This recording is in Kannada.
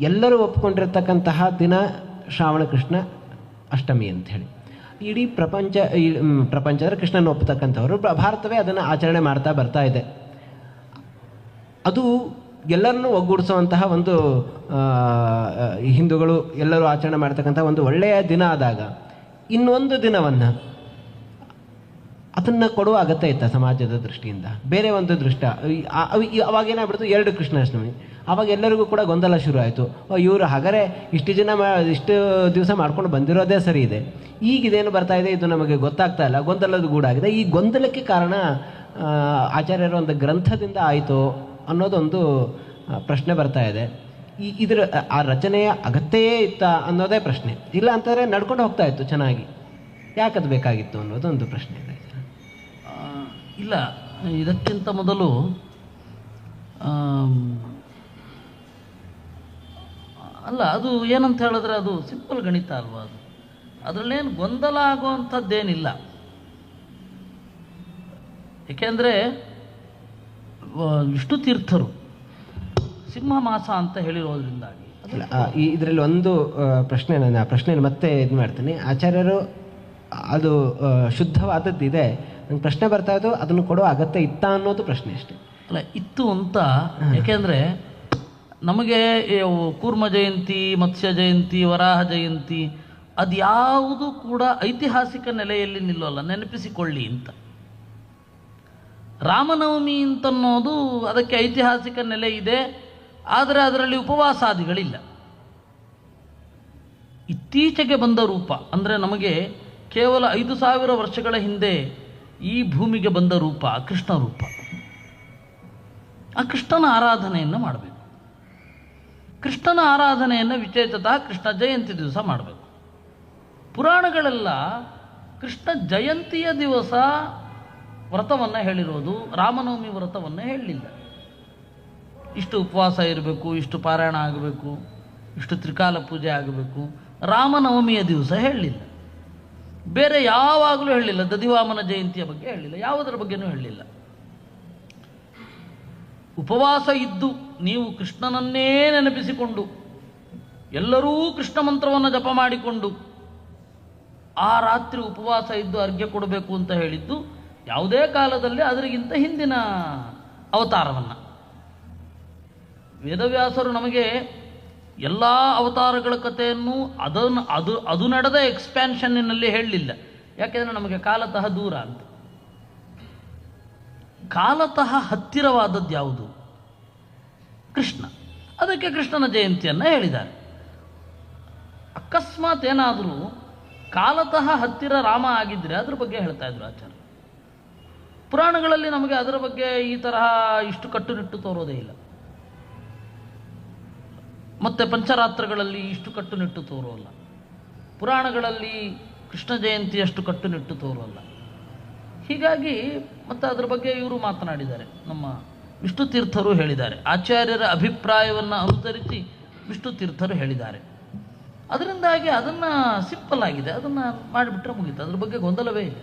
ಎಲ್ಲರೂ ಒಪ್ಕೊಂಡಿರ್ತಕ್ಕಂತಹ ದಿನ ಶ್ರಾವಣ ಕೃಷ್ಣ ಅಷ್ಟಮಿ ಅಂತ ಹೇಳಿ. ಇಡೀ ಪ್ರಪಂಚ ಪ್ರಪಂಚ ಅಂದರೆ ಕೃಷ್ಣನ ಒಪ್ಪತಕ್ಕಂಥವರು ಭಾರತವೇ ಅದನ್ನು ಆಚರಣೆ ಮಾಡ್ತಾ ಬರ್ತಾ ಇದೆ. ಅದು ಎಲ್ಲರನ್ನೂ ಒಗ್ಗೂಡಿಸುವಂತಹ ಒಂದು ಹಿಂದೂಗಳು ಎಲ್ಲರೂ ಆಚರಣೆ ಮಾಡ್ತಕ್ಕಂಥ ಒಂದು ಒಳ್ಳೆಯ ದಿನ ಆದಾಗ ಇನ್ನೊಂದು ದಿನವನ್ನು ಅದನ್ನು ಕೊಡುವ ಅಗತ್ಯ ಇತ್ತ ಸಮಾಜದ ದೃಷ್ಟಿಯಿಂದ. ಬೇರೆ ಒಂದು ದೃಷ್ಟ ಅವಾಗ ಏನಾಗ್ಬಿಡ್ತು? ಎರಡು ಕೃಷ್ಣಾಷ್ಟಮಿ. ಅವಾಗ ಎಲ್ಲರಿಗೂ ಕೂಡ ಗೊಂದಲ ಶುರು ಆಯಿತು ಇವರು ಹಾಗರೆ ಇಷ್ಟು ಜನ ಇಷ್ಟು ದಿವಸ ಮಾಡ್ಕೊಂಡು ಬಂದಿರೋದೇ ಸರಿ ಇದೆ. ಈಗ ಇದೇನು ಬರ್ತಾ ಇದೆ? ಇದು ನಮಗೆ ಗೊತ್ತಾಗ್ತಾ ಇಲ್ಲ. ಗೊಂದಲದ ಗೂಡಾಗಿದೆ. ಈ ಗೊಂದಲಕ್ಕೆ ಕಾರಣ ಆಚಾರ್ಯರ ಒಂದು ಗ್ರಂಥದಿಂದ ಆಯಿತು ಅನ್ನೋದೊಂದು ಪ್ರಶ್ನೆ ಬರ್ತಾ ಇದೆ. ಈ, ಇದರ, ಆ ರಚನೆಯ ಅಗತ್ಯವೇ ಇತ್ತ ಅನ್ನೋದೇ ಪ್ರಶ್ನೆ. ಇಲ್ಲ ಅಂತಂದರೆ ನಡ್ಕೊಂಡು ಹೋಗ್ತಾ ಇತ್ತು ಚೆನ್ನಾಗಿ. ಯಾಕದು ಬೇಕಾಗಿತ್ತು ಅನ್ನೋದೊಂದು ಪ್ರಶ್ನೆ ಇದೆ. ಇಲ್ಲ, ಇದಕ್ಕಿಂತ ಮೊದಲು ಅಲ್ಲ, ಅದು ಏನಂತ ಹೇಳಿದ್ರೆ ಅದು ಸಿಂಪಲ್ ಗಣಿತ ಅಲ್ವಾ ಅದು? ಅದರಲ್ಲೇನು ಗೊಂದಲ ಆಗುವಂಥದ್ದೇನಿಲ್ಲ. ಏಕೆಂದರೆ ವಿಷ್ಣು ತೀರ್ಥರು ಸಿಂಹ ಮಾಸ ಅಂತ ಹೇಳಿರೋದ್ರಿಂದಾಗಿ. ಇದರಲ್ಲಿ ಒಂದು ಪ್ರಶ್ನೆ ನಾನು ಆ ಪ್ರಶ್ನೆಯನ್ನು ಮತ್ತೆ ಇದು ಮಾಡ್ತೀನಿ ಆಚಾರ್ಯರು ಅದು ಶುದ್ಧವಾದದ್ದು ಶುದ್ಧವಾದದ್ದಿದೆ. ನಂಗೆ ಪ್ರಶ್ನೆ ಬರ್ತಾ ಇದ್ದು ಅದನ್ನು ಕೊಡೋ ಅಗತ್ಯ ಇತ್ತ ಅನ್ನೋದು ಪ್ರಶ್ನೆ ಅಷ್ಟೇ. ಅಲ್ಲ ಇತ್ತು ಅಂತ ಯಾಕೆಂದರೆ ನಮಗೆ ಕೂರ್ಮ ಜಯಂತಿ ಮತ್ಸ್ಯ ಜಯಂತಿ ವರಾಹ ಜಯಂತಿ ಅದ್ಯಾವುದು ಕೂಡ ಐತಿಹಾಸಿಕ ನೆಲೆಯಲ್ಲಿ ನಿಲ್ಲೋಲ್ಲ ನೆನಪಿಸಿಕೊಳ್ಳಿ ಅಂತ. ರಾಮನವಮಿ ಅಂತನ್ನೋದು ಅದಕ್ಕೆ ಐತಿಹಾಸಿಕ ನೆಲೆ ಇದೆ ಆದರೆ ಅದರಲ್ಲಿ ಉಪವಾಸಾದಿಗಳಿಲ್ಲ. ಇತ್ತೀಚೆಗೆ ಬಂದ ರೂಪ ಅಂದರೆ ನಮಗೆ ಕೇವಲ ಐದು ಸಾವಿರ ವರ್ಷಗಳ ಹಿಂದೆ ಈ ಭೂಮಿಗೆ ಬಂದ ರೂಪ, ಕೃಷ್ಣ ರೂಪ. ಆ ಕೃಷ್ಣನ ಆರಾಧನೆಯನ್ನು ಮಾಡಬೇಕು. ಕೃಷ್ಣನ ಆರಾಧನೆಯನ್ನು ವಿಚೇತತಃ ಕೃಷ್ಣ ಜಯಂತಿ ದಿವಸ ಮಾಡಬೇಕು. ಪುರಾಣಗಳೆಲ್ಲ ಕೃಷ್ಣ ಜಯಂತಿಯ ದಿವಸ ವ್ರತವನ್ನು ಹೇಳಿರೋದು, ರಾಮನವಮಿ ವ್ರತವನ್ನು ಹೇಳಲಿಲ್ಲ ಇಷ್ಟು ಉಪವಾಸ ಇರಬೇಕು, ಇಷ್ಟು ಪಾರಾಯಣ ಆಗಬೇಕು, ಇಷ್ಟು ತ್ರಿಕಾಲ ಪೂಜೆ ಆಗಬೇಕು, ರಾಮನವಮಿಯ ದಿವಸ ಹೇಳಲಿಲ್ಲ ಬೇರೆ ಯಾವಾಗಲೂ ಹೇಳಲಿಲ್ಲ. ದಧಿವಾಮನ ಜಯಂತಿಯ ಬಗ್ಗೆ ಹೇಳಲಿಲ್ಲ. ಯಾವುದರ ಬಗ್ಗೆನೂ ಹೇಳಲಿಲ್ಲ. ಉಪವಾಸ ಇದ್ದು ನೀವು ಕೃಷ್ಣನನ್ನೇ ನೆನಪಿಸಿಕೊಂಡು, ಎಲ್ಲರೂ ಕೃಷ್ಣ ಮಂತ್ರವನ್ನು ಜಪ ಮಾಡಿಕೊಂಡು, ಆ ರಾತ್ರಿ ಉಪವಾಸ ಇದ್ದು ಅರ್ಘ್ಯ ಕೊಡಬೇಕು ಅಂತ ಹೇಳಿದ್ದು, ಯಾವುದೇ ಕಾಲದಲ್ಲಿ ಅದರಿಗಿಂತ ಹಿಂದಿನ ಅವತಾರವನ್ನು. ವೇದವ್ಯಾಸರು ನಮಗೆ ಎಲ್ಲ ಅವತಾರಗಳ ಕಥೆಯನ್ನು ಅದನ್ನು ಅದು ಅದು ನಡೆದ ಎಕ್ಸ್ಪ್ಯಾನ್ಷನ್ನಿನಲ್ಲಿ ಹೇಳಲಿಲ್ಲ. ಯಾಕೆಂದರೆ ನಮಗೆ ಕಾಲತಃ ದೂರ ಅಂತ. ಕಾಲತಃ ಹತ್ತಿರವಾದದ್ದು ಯಾವುದು? ಕೃಷ್ಣ. ಅದಕ್ಕೆ ಕೃಷ್ಣನ ಜಯಂತಿಯನ್ನು ಹೇಳಿದ್ದಾರೆ. ಅಕಸ್ಮಾತ್ ಏನಾದರೂ ಕಾಲತಃ ಹತ್ತಿರ ರಾಮ ಆಗಿದ್ದರೆ ಅದ್ರ ಬಗ್ಗೆ ಹೇಳ್ತಾ ಇದ್ರು ಆಚಾರ್ಯ. ಪುರಾಣಗಳಲ್ಲಿ ನಮಗೆ ಅದರ ಬಗ್ಗೆ ಈ ತರಹ ಇಷ್ಟು ಕಟ್ಟುನಿಟ್ಟು ತೋರೋದೇ ಇಲ್ಲ. ಮತ್ತೆ ಪಂಚರಾತ್ರಗಳಲ್ಲಿ ಇಷ್ಟು ಕಟ್ಟುನಿಟ್ಟು ತೋರೋಲ್ಲ ಪುರಾಣಗಳಲ್ಲಿ ಕೃಷ್ಣ ಜಯಂತಿಯಷ್ಟು ಕಟ್ಟುನಿಟ್ಟು ತೋರೋಲ್ಲ ಹೀಗಾಗಿ ಮತ್ತು ಅದರ ಬಗ್ಗೆ ಇವರು ಮಾತನಾಡಿದ್ದಾರೆ. ನಮ್ಮ ವಿಷ್ಣು ತೀರ್ಥರು ಹೇಳಿದ್ದಾರೆ. ಆಚಾರ್ಯರ ಅಭಿಪ್ರಾಯವನ್ನು ಅನುಸರಿಸಿ ವಿಷ್ಣು ತೀರ್ಥರು ಹೇಳಿದ್ದಾರೆ. ಅದರಿಂದಾಗಿ ಅದನ್ನು ಸಿಂಪಲ್ ಆಗಿದೆ. ಅದನ್ನು ಮಾಡಿಬಿಟ್ರೆ ಮುಗೀತು. ಅದ್ರ ಬಗ್ಗೆ ಗೊಂದಲವೇ ಇಲ್ಲ.